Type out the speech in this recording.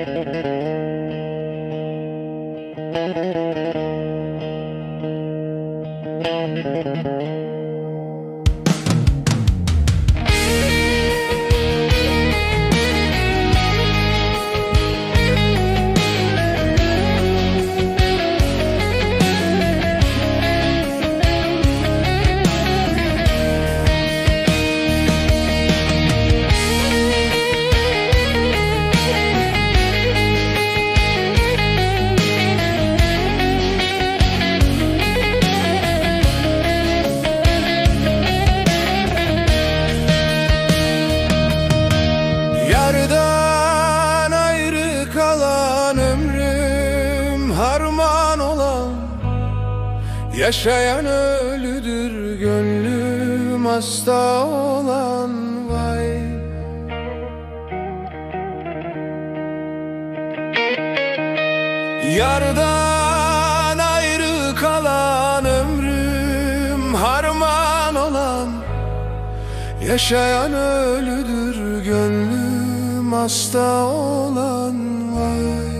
Yardan harman olan Yaşayan ölüdür gönlüm hasta olan vay. Yardan ayrı kalan ömrüm harman olan Yaşayan ölüdür gönlüm hasta olan vay